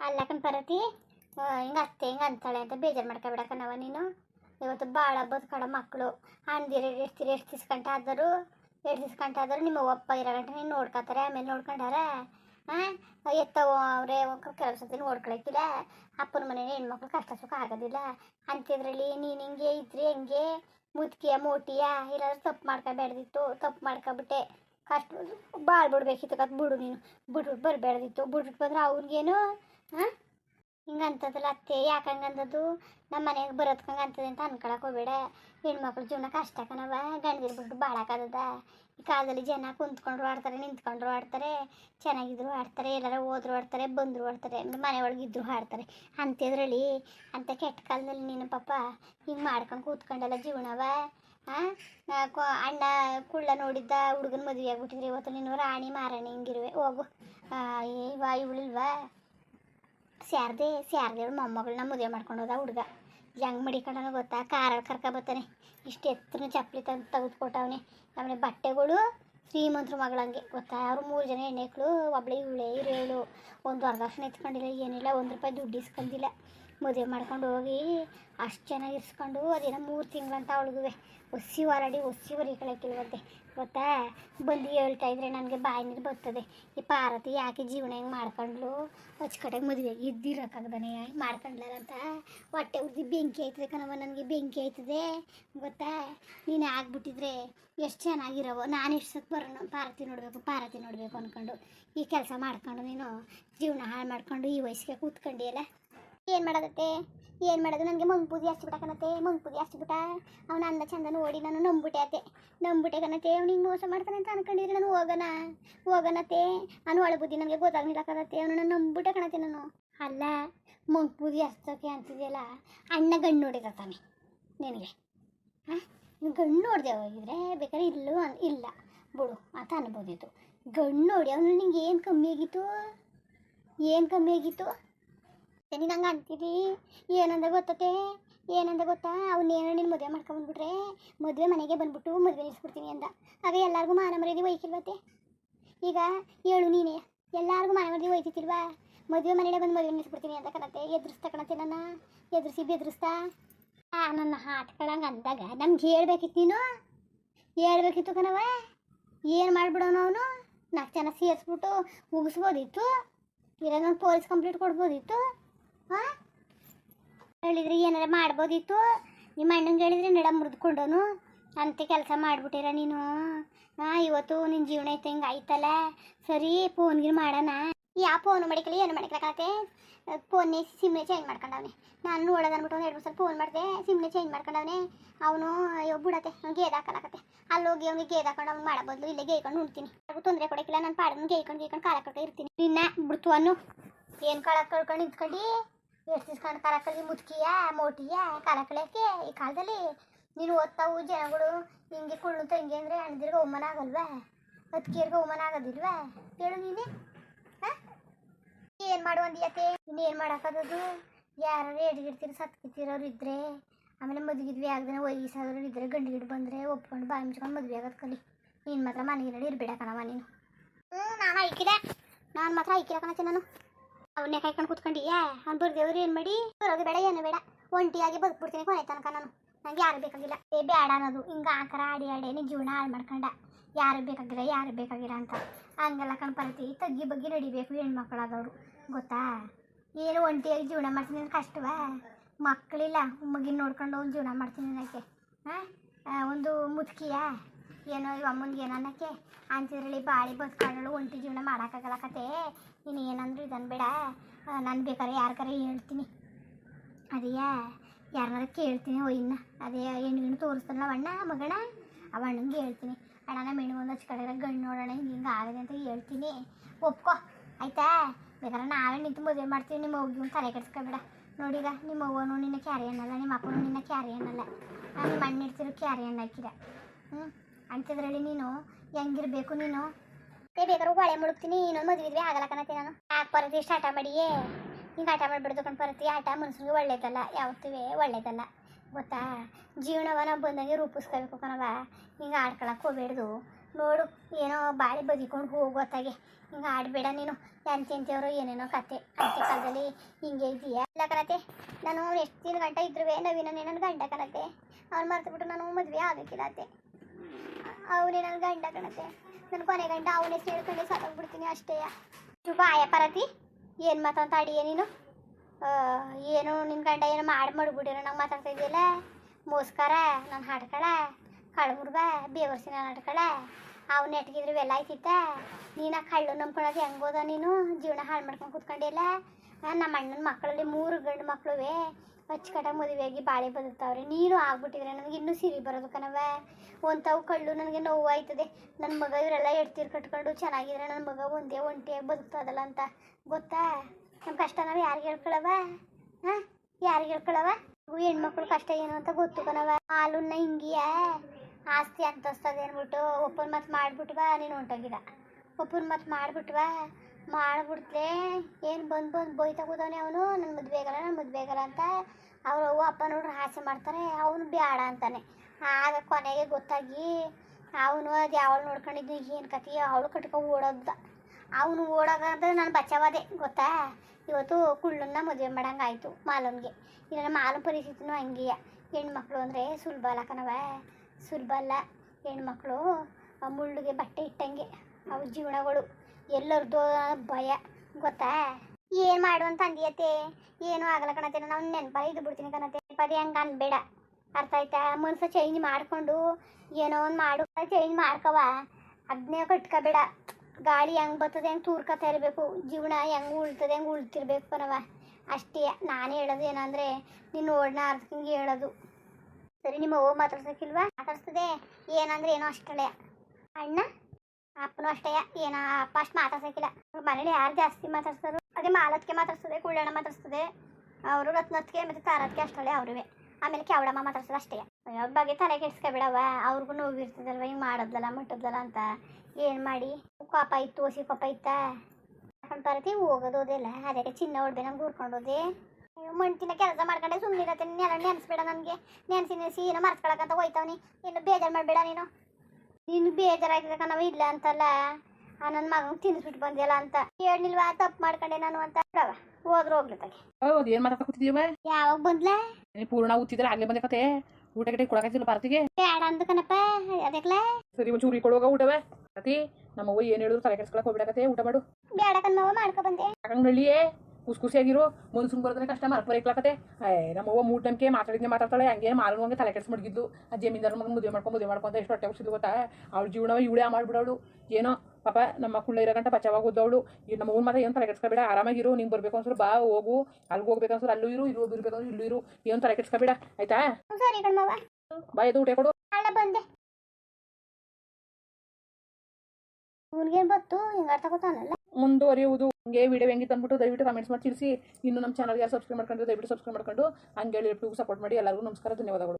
ಅಲ್ಲ ಕಣ್ ಪರತಿ. ಹಿಂಗೆ ಅತ್ತೆ, ಹಿಂಗೆ ಅಂತಾಳೆ ಅಂತ ಬೇಜಾರು ಮಾಡ್ಕೊಬಿಡಕನವ ನೀನು. ಇವತ್ತು ಭಾಳ ಬದುಕಡ ಮಕ್ಕಳು ಅಂದಿರ ಎಷ್ಟು ಎಷ್ಟು ದಿಸ್ಕಂಟ ಆದರು ಎರಡು ದಿಸ್ಕಂಟ ಆದರು ನಿಮ್ಮ ಒಪ್ಪ ಇರೋ ಗಂಟೆ ನೀನು ನೋಡ್ಕೊತಾರೆ, ಆಮೇಲೆ ನೋಡ್ಕೊಂಡಾರ. ಹಾಂ ಎತ್ತವ ಅವರೇ ಕೆಲವು ಸತಿ ನೋಡ್ಕೊಳಕ್ಕಿಲ್ಲ ಅಪ್ಪನ ಮನೇಲಿ ಹೆಣ್ಮಕ್ಳು ಕಷ್ಟ ಸುಖ ಆಗೋದಿಲ್ಲ. ಅಂತಿದ್ರಲ್ಲಿ ನೀನು ಹಿಂಗೆ ಇದ್ರಿ, ಹೆಂಗೆ. ಮುದ್ಕಿಯ, ಮೋಟಿಯ ಇಲ್ಲಾದ್ರೆ ತಪ್ಪು ಮಾಡ್ಕೊಬೇಡ್ದಿತ್ತು ತಪ್ಪು ಮಾಡ್ಕೊಬಿಟ್ಟೆ ಕಷ್ಟ ಭಾಳ ಬಿಡ್ಬೇಕಿತ್ತು ಕತ್ ಬಿಡು ನೀನು. ಬಿಡ್ಬಿಟ್ಟು ಬರಬೇಡ್ದಿತ್ತು. ಬಿಡ್ಬಿಟ್ಟು ಬಂದ್ರೆ ಅವ್ರಿಗೇನು ಹಾಂ? ಹಿಂಗಂತದಲ್ಲ ಅತ್ತೆ, ಯಾಕೆ ಹಂಗಂದದ್ದು? ನಮ್ಮ ಮನೆಗೆ ಬರೋದ್ಕಂಗೆ ಅಂತದೆ ಅಂತ ಅನ್ಕೊಳಕ್ ಹೋಗ್ಬೇಡ. ಹೆಣ್ಮಕ್ಳು ಜೀವನ ಕಷ್ಟ ಕಣವ ಗಂಡದಿರ್ ಬಿಟ್ಟು ಈ ಕಾಲದಲ್ಲಿ ಜನ ಕುಂತ್ಕೊಂಡ್ರು ಆಡ್ತಾರೆ, ನಿಂತ್ಕೊಂಡ್ರು ಆಡ್ತಾರೆ, ಚೆನ್ನಾಗಿದ್ರು ಆಡ್ತಾರೆ, ಎಲ್ಲರ ಹೋದ್ರು ಆಡ್ತಾರೆ, ಬಂದರು ಆಡ್ತಾರೆ ಮನೆ ಒಳಗಿದ್ರು ಆಡ್ತಾರೆ. ಅಂತಿದ್ರಲ್ಲಿ, ಅಂತ ಕೆಟ್ಟ ಕಾಲದಲ್ಲಿ ನೀನು ಪಾಪ ಹಿಂಗೆ ಮಾಡ್ಕೊಂಡು ಕೂತ್ಕೊಂಡಲ್ಲ ಜೀವನವ? ಹಾಂ? ಅಣ್ಣ ಕುಳ್ಳ ನೋಡಿದ್ದ ಹುಡುಗನ ಮದುವೆ ಆಗ್ಬಿಟ್ಟಿದ್ರೆ ಇವತ್ತು ನೀನು ರಾಣಿ ಮಾರಾಣಿ ಹಿಂಗಿರುವೆ. ಹೋಗು. ಇವ, ಇವಳಿಲ್ವಾ? ಸ್ಯಾರ್ದೆ ಸ್ಯಾರ್ದೆ ಮೊಮ್ಮಗಳನ್ನ ಮದುವೆ ಮಾಡ್ಕೊಂಡು ಹೋದ ಹುಡುಗ. ಹೆಂಗೆ ಮಡಿಕೊಂಡನ ಗೊತ್ತಾ? ಕಾರಲ್ಲಿ ಕರ್ಕ ಬರ್ತಾನೆ. ಇಷ್ಟು ಎತ್ತರ ಚಪ್ಪಲಿ ತಂದು ತೆಗೆದು ಕೊಟ್ಟವನೆ ಆಮೇಲೆ ಬಟ್ಟೆಗಳು ಶ್ರೀಮಂತರ ಮಗಳಂಗೆ ಗೊತ್ತಾ? ಅವರು ಮೂರು ಜನ ಹೆಣ್ಣೆಕ್ಳು ಒಬ್ಳೆ ಇವಳೆ ಇರೇಳು ಒಂದು ವರದಕ್ಷಿಣೆ ಎತ್ಕೊಂಡಿಲ್ಲ, ಏನಿಲ್ಲ. ಒಂದು ರೂಪಾಯಿ ದುಡ್ಡು ಇಸ್ಕೊಂಡಿಲ್ಲ ಮದುವೆ ಮಾಡ್ಕೊಂಡು ಹೋಗಿ ಅಷ್ಟು ಚೆನ್ನಾಗಿ ಇಸ್ಕೊಂಡು ಅದೇನೋ ಮೂರು ತಿಂಗಳಂತ ಅವಳಿಗುವೆ. ಒಸಿ ಹೊರಡಿ ಒಸಿ ಹೊರಿಕೊಳಕ್ಕಿಲ್ವಂತೆ ಗೊತ್ತಾ? ಬಂದು ಹೇಳ್ತಾ ಇದ್ರೆ ನನಗೆ ಬಾಯಿ ನೀರು ಬರ್ತದೆ. ಈ ಪಾರತಿ ಯಾಕೆ ಜೀವನ ಹೆಂಗೆ ಮಾಡ್ಕೊಂಡ್ಲು? ಅಚ್ಚುಕಟ್ಟಾಗಿ ಮದುವೆಗೆ ಇದ್ದಿರೋಕ್ಕಾಗ್ದಾನೆ ಮಾಡ್ಕೊಂಡ್ಲಾರಂತ ಹೊಟ್ಟೆ ಉದ್ದಿ ಬೆಂಕಿ ಆಯ್ತದೆ ಕಣವ ನನಗೆ ಬೆಂಕಿ ಆಯ್ತದೆ. ಗೊತ್ತಾ? ನೀನು ಆಗ್ಬಿಟ್ಟಿದ್ರೆ ಎಷ್ಟು ಚೆನ್ನಾಗಿರೋವು ನಾನು ಎಷ್ಟು ಸತ್ ಬರೋಣ? ಪಾರ್ವತಿ ನೋಡಬೇಕು ಪಾರತಿ ನೋಡಬೇಕು ಅಂದ್ಕೊಂಡು ಈ ಕೆಲಸ ಮಾಡ್ಕೊಂಡು ನೀನು ಜೀವನ ಹಾಳು ಮಾಡ್ಕೊಂಡು ಈ ವಯಸ್ಸಿಗೆ ಕೂತ್ಕೊಂಡಿಯಲ್ಲ ಏನು ಮಾಡೋದತ್ತೆ? ಏನು ಮಾಡೋದು? ನನಗೆ ಮಂಗ್ ಪೂಜೆ ಬಿಟ್ಟಕನತ್ತೆ ಮಂಗ್ ಪೂಜೆ ಬಿಟ್ಟ ಅವನ ಅಂದ ಚಂದ ನೋಡಿ ನಾನು ನಂಬಿಟ್ಟೆ ಅತ್ತೆ. ನಂಬಿಟ್ಟೆ ಕಣತೆ ಅವ್ನಿಗೆ ಮೋಸ ಮಾಡ್ತಾನೆ ಅಂತ ಅನ್ಕೊಂಡಿದ್ರೆ ನಾನು ಹೋಗೋಣ? ಹೋಗೋಣತ್ತೆ. ನಾನು ಒಳ ಬುದ್ಧಿ ನನಗೆ ಗೊತ್ತಾಗ್ಲಿಲ್ಲ ಕಣತ್ತೆ. ಅವನು ನಾನು ನಂಬಿಟ್ಟೆ ಕಣತ್ತೆ ನಾನು. ಅಲ್ಲ ಮಂಗ್ಪೂದಿ ಹಚ್ಚೋಕೆ ಅಂತಿದೆಯಲ್ಲ? ಅಣ್ಣ ಗಂಡು ನೋಡಿರತ್ತಾನೆ ನಿನಗೆ? ಹಾಂ? ಗಂಡು ನೋಡಿದೆ ಹೋಗಿದ್ರೆ ಬೇಕಾದ್ರೆ ಇಲ್ಲೂ ಅನ್, ಇಲ್ಲ. ಬಿಡು, ಅಂತ ಅನ್ಬೋದಿತ್ತು. ಗಂಡು ನೋಡಿ, ಅವನು ನಿಂಗೆ ಏನು ಕಮ್ಮಿ ಆಗಿತ್ತು? ಏನು ಕಮ್ಮಿ ಆಗಿತ್ತು? ನೀನು ಹಂಗೆ ಅಂತೀರಿ? ಏನಂದ ಗೊತ್ತತೆ? ಏನಂದ ಗೊತ್ತಾ? ಅವನೇನೋ ನೀನು ಮದುವೆ ಮಾಡ್ಕೊಂಡ್ಬಿಟ್ರೆ ಮದುವೆ ಮನೆಗೆ ಬಂದ್ಬಿಟ್ಟು ಮದುವೆ ನಿಲ್ಸ್ಬಿಡ್ತೀನಿ ಅಂದ. ಆಗ ಎಲ್ಲರಿಗೂ ಮಾನ ಮರ್ಯಾದೆ ಒಯ್ಕಿಲ್ವತ್ತೆ? ಈಗ ಹೇಳು ನೀನೇ, ಎಲ್ಲರಿಗೂ ಮಾನ ಮರ್ಯಾದೆ ಒಯ್ತಿತ್ತಿಲ್ವಾ ಮದುವೆ ಮನೆಗೆ ಬಂದು ಮದುವೆ ನಿಲ್ಸ್ಬಿಡ್ತೀನಿ ಅಂತ ಕಣತ್ತೆ, ಎದುರಿಸ್ತಾ ಕಣತ್ತೆ ನನ್ನ, ಎದುರಿಸಿ ಬೆದರಿಸ್ತಾ? ಆ ನನ್ನ ಹಾಟ್ಕೊಳಂಗೆ ಅಂದಾಗ ನಮ್ಗೆ ಹೇಳ್ಬೇಕಿತ್ತು ನೀನು? ಹೇಳ್ಬೇಕಿತ್ತು ಕಣವ ಏನು ಮಾಡ್ಬಿಡೋನು ಅವನು? ನಾಲ್ಕು ಜನ ಸೇರಿಸ್ಬಿಟ್ಟು ಮುಗಿಸ್ಬೋದಿತ್ತು ಇಲ್ಲ ನಾನು ಪೊಲೀಸ್ ಕಂಪ್ಲೇಂಟ್ ಕೊಡ್ಬೋದಿತ್ತು? ಹಾಂ? ಹೇಳಿದ್ರೆ ಏನಾರ ಮಾಡ್ಬೋದಿತ್ತು? ನಿಮ್ಮ ಅಣ್ಣಂಗೆ ಹೇಳಿದ್ರೆ ನಡ ಮುರಿದ್ಕೊಂಡನು. ಅಂತ ಕೆಲಸ ಮಾಡಿಬಿಟ್ಟಿರ ನೀನು. ಹಾಂ, ಇವತ್ತು ನಿನ್ನ ಜೀವನ ಐತೆ, ಹಿಂಗೆ ಆಯ್ತಲ್ಲ? ಸರಿ ಫೋನ್ಗಿರ್ ಮಾಡೋಣ. ಯಾವ ಫೋನು ಮಾಡಿಕಲಿ, ಏನು ಮಾಡಿಕಲಕತ್ತೆ ಫೋನ್ನೇ ಸಿಮ್ನೆ ಚೇಂಜ್ ಮಾಡ್ಕೊಂಡವನೆ. ನಾನು ನೋಡೋದನ್ಬಿಟ್ಟು ಒಂದು ಎರಡು ಸಲ ಫೋನ್ ಮಾಡಿದೆ ಸಿಮ್ನೆ ಚೇಂಜ್ ಮಾಡ್ಕೊಂಡವನೆ. ಅವನು, ಅಯ್ಯೋ, ಬಿಡತ್ತೆ ಗೇದ್ ಹಾಕಲಕತ್ತೆ. ಅಲ್ಲಿ ಹೋಗಿ ಅವ್ನಿಗೆ ಗೇದ್ ಹಾಕೊಂಡು ಅವ್ನು ಮಾಡೋ ಇಲ್ಲೇ ಗೇಯ್ಕೊಂಡು ಉಣ್ತೀನಿ. ಅವ್ರಿಗೂ ತೊಂದರೆ ಕೊಡಕ್ಕಿಲ್ಲ, ನಾನು ಪಾಡನ್ನು ಗೇಯ್ಕೊಂಡು ಗೇಯ್ಕೊಂಡು ಕಾಲ ಕಟ್ಕೊಂಡು ಇರ್ತೀನಿ. ನಿನ್ನ ಬಿಡ್ತು ಅನ್ನು. ಏನು ಕಾಲ ಕಳ್ಕೊಂಡು ನಿಂತ್ಕೊಂಡು? ಎಷ್ಟು ಕರಕಲಿ ಕಾಲ ಕಳಿ ಮುದುಕಿಯ ಮೋಟಿಯ ಕಾಲ ಕಳಿಯೋಕ್ಕೆ ಈ ಕಾಲದಲ್ಲಿ ನೀನು ಓದ್ತಾವು ಜನಗಳು, ಹಿಂಗೆ ಕುಳ್ಳು ಹಿಂಗೆ ಅಂದರೆ ಅಣ್ಣದಿರ್ಗ ಒಮ್ಮನ ಆಗಲ್ವಾ? ಅತ್ತಿಗೆಯರ್ಗೆ ಒಮ್ಮನ ಆಗೋದಿಲ್ವಾ? ಹೇಳು ನೀನೆ. ಹಾಂ? ಏನು ಮಾಡು ಅಂದಿಯತ್ತೆ ಇನ್ನೇನು ಮಾಡೋಕ್ಕಾಗೋದು ಯಾರು ಎಡ್ಗಿಡ್ತೀರಿ ಸತ್ಕಿತ್ತಿರೋರು ಇದ್ದರೆ ಆಮೇಲೆ ಮದುಗಿದ್ವಿ ಆಗದೇ ವಯಸ್ಸಾದ್ರು ಇದ್ದರೆ ಗಂಡು ಗಿಡ ಬಂದರೆ ಒಪ್ಕೊಂಡು ಬಾಯಿ ಮುಚ್ಕೊಂಡು ಮದುವೆ ಆಗೋದು ಕಲಿ. ನೀನು ಮಾತ್ರ ಮನೆಗೆ ಇರಬೇಡ ಕಣವ ನೀನು. ಹ್ಞೂ ನಾನು ಐಕಿದೆ ನಾನು ಮಾತ್ರ ಐಕಿಲ್ಲ ನಾನು. ಅವನ್ನೇ ಕಾಯ್ಕೊಂಡು ಕೂತ್ಕೊಂಡಿಯಾ ಅವ್ನು ಬರ್ದೇವ್ರು ಏನು ಮಾಡಿ? ಬರೋದು ಬೇಡ, ಏನು ಬೇಡ. ಒಂಟಿಯಾಗಿ ಬದುಕ್ಬಿಡ್ತೀನಿ ಕೊನೆ ತನಕ ನಾನು. ನಂಗೆ ಯಾರು ಬೇಕಾಗಿಲ್ಲ. ಏ ಬೇಡ ಅನ್ನೋದು. ಹಿಂಗೆ ಥರ ಆಡಿ ಆಡಿ ಜೀವನ ಹಾಳು ಮಾಡ್ಕೊಂಡ. ಯಾರು ಬೇಕಾಗಿಲ್ಲ ಯಾರು ಬೇಕಾಗಿಲ್ಲ ಅಂತ. ಹಂಗೆಲ್ಲ ಕಣ್ಪರ್ತಿ ತಗ್ಗಿ ಬಗ್ಗೆ ನಡಿಬೇಕು ಹೆಣ್ಮಕ್ಳಾದವರು. ಗೊತ್ತಾ? ಏನು ಒಂಟಿಯಾಗಿ ಜೀವನ ಮಾಡ್ತೀನಿ ಅಂದ್ರೆ ಕಷ್ಟವಾ? ಮಕ್ಕಳಿಲ್ಲ ಮಗಿನ ನೋಡ್ಕೊಂಡು ಒಂದು ಜೀವನ ಮಾಡ್ತೀನಿ ಅನ್ನೋಕ್ಕೆ ಹಾಂ ಒಂದು ಮುದುಕಿಯ? ಏನೋ ಇವ ಅಮ್ಮನಿಗೆ ಏನನ್ನಕ್ಕೆ? ಬಾಳಿ ಬದುಕಾಡಳು ಒಂಟಿ ಜೀವನ ಮಾಡೋಕ್ಕಾಗಲ್ಲ ಕತೆ ನೀನು ಏನಂದ್ರು ಇದನ್ನು ಬೇಡ. ನಾನು ಬೇಕಾದ್ರೆ ಯಾರ್ಗಾರ ಹೇಳ್ತೀನಿ. ಅದೇಯ ಯಾರನ್ನಾರ ಕೇಳ್ತೀನಿ ಓ ಇನ್ನ. ಅದೇ ತೋರಿಸ್ತಲ್ಲ ತೋರಿಸ್ತಾನಲ್ಲ ಅಣ್ಣ ಮಗಣ? ಅವ ಅಣ್ಣಂಗೆ ಹೇಳ್ತೀನಿ. ಅಣ್ಣ ನಮ್ಮ ಹೆಣ್ಣು ಒಂದು ಹಚ್ಚ ಗಣ್ಣು ನೋಡೋಣ, ಹಿಂಗೆ ಹಿಂಗೆ ಆಗದೆ ಅಂತ ಹೇಳ್ತೀನಿ. ಒಪ್ಕೋ. ಆಯ್ತಾ? ಬೇಕಾದ್ರೆ ನಾವೇ ನಿಂತು ಮದುವೆ ಮಾಡ್ತೀವಿ, ನಿಮ್ಮ ಹೋಗಿ ತಲೆ ಕೆಡಿಸ್ಕೊಬೇಡ. ನೋಡಿಗ ನಿಮ್ಮ ಅವ್ವನು ನಿನ್ನ ಕ್ಯಾರಿ ಅನ್ನಲ್ಲ, ನಿಮ್ಮ ಅಪ್ಪನೂ ನಿನ್ನ ಕ್ಯಾರಿ ಅನ್ನಲ್ಲ. ನಾನು ನಿಮ್ಮ ಅಣ್ಣ ಇಡ್ತಿರೋ ಕ್ಯಾರಿ ಅನ್ನ ಹಾಕಿದ ಹ್ಞೂ ಅಂಥದ್ರಲ್ಲಿ ನೀನು ಹೆಂಗಿರ್ಬೇಕು ನೀನು? ಏ, ಬೇಕಾದ್ರೂ ಹೊಳೆ ಮುಳುಗ್ತೀನಿ ಇನ್ನೊಂದು ಮದುವೆ ಆಗಲ್ಲ ಕಣತೆ ನಾನು. ಯಾಕೆ ಪರತಿ, ಇಷ್ಟು ಆಟ ಮಾಡಿಯೇ? ಹಿಂಗೆ ಆಟ ಮಾಡಿಬಿಡ್ದು ಕಣ್ ಬರತ್ತಿ ಆಟ ಮನ್ಸಿಗೆ ಒಳ್ಳೇದಲ್ಲ, ಯಾವತ್ತೂ ಒಳ್ಳೇದಲ್ಲ. ಗೊತ್ತಾ? ಜೀವನವ ನಾವು ಬಂದಂಗೆ ರೂಪಿಸ್ಕೋಬೇಕು ಕಣವ ಹಿಂಗೆ ಆಡ್ಕೊಳಕ್ಕೆ ಹೋಗ್ಬೇಡ್ದು. ನೋಡು, ಏನೋ ಬಾಳೆ ಬದಿಕೊಂಡು ಹೋಗೋತ್ತಾಗೆ ಹಿಂಗೆ ಆಡಬೇಡ ನೀನು. ಎಂತೆಂಥವ್ರು ಏನೇನೋ ಕತೆ ಅಂತೆ ಕಾಲದಲ್ಲಿ ಹಿಂಗೆ ಇದೆಯಾ. ಇಲ್ಲ ಕಣತೆ ನಾನು ಎಷ್ಟು ದಿನ ಗಂಟ ಇದ್ರುವೆ ನವೀನ ನನ್ನ ಗಂಟ ಕಣತೆ ಅವ್ನು ಮರೆತುಬಿಟ್ಟು ನಾನು ಮದುವೆ ಆಗಕ್ಕಿಲ್ಲ ಅತ್ತೆ. ಅವನೇ ನನ್ನ ಗಂಡ ಕಣತೆ. ನನ್ನ ಕೊನೆ ಗಂಡ ಅವನೇ ಕೇಳ್ಕೊಂಡೆ ಸತ್ತೋಗ್ಬಿಡ್ತೀನಿ ಅಷ್ಟೇ. ಶುಭ ಆಯ ಪರತಿ. ಏನು ಮಾತಾಡ್ತಾ ಅಡಿಯ ನೀನು? ಏನು ನಿನ್ನ ಗಂಡ ಏನು ಮಾಡಿ ಮಾಡ್ಬಿಡಿರೋ ನಂಗೆ ಮಾತಾಡ್ತಾ ಇದೆಯಲ್ಲ? ಮೋಸ್ಕಾರ, ನಾನು ಹಾಡ್ಕೊಳ ಬೇವರ್ಸಿ ಬೇವರ್ಸಿನ ಹಾಡ್ಕಳ, ಅವ್ನು ನೆಟ್ಗಿದ್ರೆ ಇವೆಲ್ಲ ಆಯ್ತಿತ್ತ? ನೀನು ಕಳ್ಳು ಹೆಂಗೆ ಹೆಂಗೋದ ನೀನು? ಜೀವನ ಹಾಳು ಮಾಡ್ಕೊಂಡು ಕೂತ್ಕೊಂಡಿಲ್ಲ ನಮ್ಮ ಅಣ್ಣನ ಮಕ್ಕಳಲ್ಲಿ ಮೂರು ಗಂಡು ಮಕ್ಕಳುವೆ ಅಚ್ಚುಕಟ್ಟಾಗಿ ಮದುವೆಯಾಗಿ ಬಾಳೆ ಬದುಕ್ತಾವ್ರೆ. ನೀರು ಆಗ್ಬಿಟ್ಟಿದ್ರೆ ನನಗೆ ಇನ್ನೂ ಸಿರಿ ಬರೋದು ಕಣವ ಒಂಥವು ಕಳ್ಳು ನನಗೆ ನೋವು ಆಯ್ತದೆ ನನ್ನ ಮಗ ಇವರೆಲ್ಲ ಎಡ್ತೀರು ಕಟ್ಕೊಂಡು ಚೆನ್ನಾಗಿದ್ರೆ ನನ್ನ ಮಗ ಒಂದೇ ಒಂಟಿಯಾಗಿ ಬದುಕ್ತದಲ್ಲ ಅಂತ. ಗೊತ್ತಾ? ನಮ್ಮ ಕಷ್ಟ ನಾವು ಯಾರಿಗೆ ಹೇಳ್ಕೊಳವ ಹಾಂ? ಯಾರಿಗೆ ಹೇಳ್ಕೊಳವ ಹೆಣ್ಮಕ್ಳು ಕಷ್ಟ ಏನು ಅಂತ ಗೊತ್ತು ಕಣವ ಹಾಲುನ್ನ ಹಿಂಗಿಯ ಆಸ್ತಿ ಅಂತಸ್ತದೆ ಅಂದ್ಬಿಟ್ಟು ಒಪ್ಪನ್ ಮತ್ತೆ ಮಾಡ್ಬಿಟ್ವಾ ನೀನು ಹೊಂಟೋಗಿದ ಒಪ್ಪನ್ ಮತ್ತೆ ಮಾಡ್ಬಿಟ್ವಾ? ಮಾಡ್ಬಿಡ್ತಲೆ ಏನು ಬಂದು ಬಂದು ಬೈತಾ ಕೂತಾನೆ ಅವನು. ನನ್ನ ಮದುವೆ ಆಗಲ್ಲ ನನ್ನ ಮದುವೆ ಆಗಲ್ಲ ಅಂತ ಅವ್ರ ಅವ್ವ, ಅಪ್ಪ ನೋಡ್ರಿ ಆಸೆ ಮಾಡ್ತಾರೆ. ಅವನು ಬೇಡ ಅಂತಾನೆ. ಆಗ ಕೊನೆಗೆ ಗೊತ್ತಾಗಿ ಅವನು ಅದು ಯಾವಳು ನೋಡ್ಕೊಂಡಿದ್ದು ಏನು ಕತಿ ಅವಳು ಕಟ್ಕೊ ಓಡೋದ ಅವನು ಓಡೋದಂದ್ರೆ ನಾನು ಬಚಾವದೆ, ಗೊತ್ತಾ? ಇವತ್ತು ಕುಳ್ಳನ್ನ ಮದುವೆ ಮಾಡಂಗಾಯ್ತು ಮಾಲನ್ಗೆ ಇಲ್ಲ ಮಾಲನ್ ಪರಿಸ್ಥಿತಿನೂ ಹಂಗೆಯ. ಹೆಣ್ಮಕ್ಳು ಅಂದರೆ ಸುಲಭ ಅಲ್ಲ ಕಣವ ಸುಲಭ ಅಲ್ಲ. ಹೆಣ್ಮಕ್ಳು ಮುಳ್ಳಿಗೆ ಬಟ್ಟೆ ಇಟ್ಟಂಗೆ. ಅವು ಜೀವನಗಳು. ಎಲ್ಲರದ್ದು ಭಯ, ಗೊತ್ತಾ? ಏನು ಮಾಡು ಅಂತ ಅಂದಿಯತ್ತೆ? ಏನು ಆಗಲ್ಲ ಕಣತೆ ನಾವು ನೆನಪಾಗಿ ಇದು ಬಿಡ್ತೀನಿ ಕಣತೆ ಪದೇ ಹಂಗೆ ಅನ್ಬೇಡ. ಅರ್ಥ ಆಯ್ತಾ? ಮನ್ಸು ಚೇಂಜ್ ಮಾಡಿಕೊಂಡು ಏನೋ ಒಂದು ಮಾಡು ಚೇಂಜ್ ಮಾಡ್ಕವ. ಅದನ್ನೇ ಕಟ್ಕೋಬೇಡ. ಗಾಳಿ ಹೆಂಗೆ ಬರ್ತದೆ, ಹೆಂಗೆ ತೂರ್ಕೊತಾ ಇರಬೇಕು. ಜೀವನ ಹೆಂಗೆ ಉಳ್ತದೆ, ಹೆಂಗೆ ಉಳ್ತಿರ್ಬೇಕು ಅಷ್ಟೇ, ನಾನು ಹೇಳೋದು ಏನಂದರೆ, ನೀನು ಓಡ್ನ ಅರ್ಧಂಗೆ ಹೇಳೋದು. ಸರಿ, ನಿಮ್ಮ ಅವ್ವ ಮಾತಾಡ್ಸೋಕ್ಕಿಲ್ವಾ ಮಾತಾಡ್ಸ್ತದೆ? ಏನಂದ್ರೆ ಏನೋ ಅಷ್ಟೇ ಅಣ್ಣ? ಅಪ್ಪನೂ ಅಷ್ಟೇ ಏನ ಅಪ್ಪ ಅಷ್ಟು ಮಾತಾಡ್ಸೋಕ್ಕಿಲ್ಲ ಮನೇಲಿ ಯಾರು ಜಾಸ್ತಿ ಮಾತಾಡ್ಸೋರು? ಅದೇ ಮಾಲತ್ಗೆ ಮಾತಾಡ್ಸ್ತದೆ ಕುಳ್ಳಣ್ಣ ಮಾತಾಡ್ಸ್ತದೆ ಅವರು ರತ್ನತ್ಗೆ ಮತ್ತು ತಾರತ್ಗೆ ಅಷ್ಟೇ ಅವ್ರುವೆ. ಆಮೇಲೆ ಕ್ಯಾವಡಮ್ಮ ಮಾತಾಡ್ಸೋದು ಅಷ್ಟೇ. ಅವ್ರ ಬಗ್ಗೆ ತಲೆ ಕೆಡ್ಸ್ಕೊಬಿಡವ ಅವ್ರಿಗೂ ನೋವು ಇರ್ತದಲ್ವ, ಹಿಂಗೆ ಮಾಡೋದ್ಲಲ್ಲ, ಮುಟ್ಟದ್ಲಲ್ಲ ಅಂತ. ಏನು ಮಾಡಿ? ಕೋಪ ಇತ್ತು, ಹೊಸಿ ಕೋಪ ಇತ್ತ? ಬರತಿ ಹೋಗೋದು ಓದಿಲ್ಲ ಅದಕ್ಕೆ ಚಿನ್ನ ಹೊಡ್ದೆ, ನಮ್ಗೆ ಊರ್ಕೊಂಡು ಹೋದೆ. ಮಂಟಿನ ಕೆಲಸ ಮಾಡ್ಕೊಂಡೆ ಸುಮ್ಮನೆ ಇರತ್ತೆ ನೆಲ ನೆನೆಸ್ಬೇಡ ನನಗೆ. ನೆನ್ಸಿ ನೆನೆಸಿ ಏನೋ ಮರ್ಸ್ಕೊಳಕಂತ ಹೋಯ್ತಾವನಿ. ಏನು ಬೇಜಾರು ಮಾಡಬೇಡ ನೀನು. ನೀನು ಬೇಜಾರಾಗಿದೆ ಕಣವ ಇಲ್ಲ ಅಂತಲ್ಲ. ಆ ನನ್ನ ಮಗನ ತಿನ್ನಿಸ್ಬಿಟ್ಟು ಬಂದಿಲ್ಲ ಅಂತ. ಹೇಳಿಲ್ವಾ ತಪ್ಪು ಮಾಡ್ಕೊಂಡೆ ನಾನು ಅಂತ. ಹೋದ್ರು ಹೋಗ್ಲತ್ತಾಗೆ ಹೌದು ಏನು ಮಾತಾಡ್ತಾ ಕೂತಿದೀವ ಯಾವಾಗ ಬಂದ್ಲ? ನೀ ಪೂರ್ಣ ಉತ್ತಿದ್ರೆ ಆಗ್ಲೇ ಬಂದೆ ಕತೆ. ಊಟ ಗಟ್ಟಿ ಕೊಡಕತ್ತಿಲ್ಲ ಪಾರ್ತಿಗೆ? ಬೇಡ ಅಂದ ಕಣಪ್ಪ ಅದಕ್ಲೆ. ಸರಿ ಒಂದು ಚೂರಿ ಕೊಡುವಾಗ ಊಟವೇ? ಅತಿ ನಮ್ಮ ಏನ್ ಏನು ಹೇಳಿದ್ರು ತಲೆ ಕೆಡ್ಸ್ಕೊಳಕ್ ಹೋಗ್ಬಿಡಕತೆ ಊಟ ಮಾಡು. ಬೇಡ ಕಣ್ಣವ ಮಾಡ್ಕೊ ಬಂದೆ. ಹಾಗಂಗ್ ನಳ್ಳಿಯೇ ಖುಷಿ ಖುಷಿಯಾಗಿರು ಮನ್ಸು ಬರೋದ್ರೆ ಕಷ್ಟ. ಮರಕ್ ಬರೀಕ್ಲಾಕತ್ತೆ ಏ ನಮ್ಮ ಅವ್ವ ಮೂರು ನಂಬಿಕೆ ಮಾತಾಡಿದ್ನೆ ಮಾತಾಡ್ತಾಳೆ. ಹಂಗೆ ಮಾಲು ಹಂಗೆ ತಲೆ ಕೆಡ್ಸ್ ಮಡಗಿದ್ಲು. ಆ ಜಮೀನ್ದಾರ ಮಗನ ಮದುವೆ ಮಾಡ್ಕೊಂಡು ಮದುವೆ ಮಾಡ್ಕೊಂತ ಎಷ್ಟು ಹೊಟ್ಟೆ ಹುಸಿದ್ ಗೊತ್ತಾ? ಅವ್ಳ ಜೀವನವ ಇವಳೇ ಮಾಡಿಬಿಡೋಳು ಏನೋ ಪಾಪ ನಮ್ಮ ಕುಳ್ಳ ಇರೋ ಗಂಟ ಬಚಾವಾಗ ಓದವಳು ಈ ನಮ್ಮ ಊರು ಮಾತ್ರ ಏನು ತಲೆ ಕೆಡ್ಸ್ಕೊಬೇಡ. ಆರಾಮಾಗಿರು ನಿಂಗೆ ಬರಬೇಕು ಅನ್ಸರು ಬಾ ಹೋಗು. ಅಲ್ಲಿಗೆ ಹೋಗ್ಬೇಕು ಅನ್ಸರು ಅಲ್ಲೂ ಇರು ಇರು ಇರ್ಬೇಕು ಅಂದ್ರೆ ಇಲ್ಲೂ ಇರು. ಏನು ತಲೆ ಕೆಡ್ಸ್ಕೊಬೇಡ. ಆಯ್ತಾ? ಬಾ ಎದ್ದು ಊಟ ಕೊಡು. ಬಂದೆ. ಇವನಿಗೇನು ಬತ್ತು? ಹಿಂಗೆ ಅರ್ಥ ಗೊತ್ತಾನಲ್ಲ ಮುಂದುವರಿಯುವುದು. ಹಂಗೆ ವಿಡಿಯೋ ಹೆಂಗಿತ್ತು ಅಂದ್ಬಿಟ್ಟು ದಯವಿಟ್ಟು ಕಮೆಂಟ್ಸ್ ಮಾಡಿ ತಿಳಿಸಿ. ಇನ್ನು ನಮ್ಮ ಚಾನಲ್ಗೆ ಯಾರು ಸಬ್ಸ್ಕ್ರೈಬ್ ಮಾಡ್ಕೊಂಡು ದಯವಿಟ್ಟು ಸಬ್ಸ್ಕ್ರೈಬ್ ಮಾಡ್ಕೊಂಡು ಹಂಗೆ ಹೇಳಿ ಸಪೋರ್ಟ್ ಮಾಡಿ. ಎಲ್ಲರಿಗೂ ನಮಸ್ಕಾರ, ಧನ್ಯವಾದಗಳು.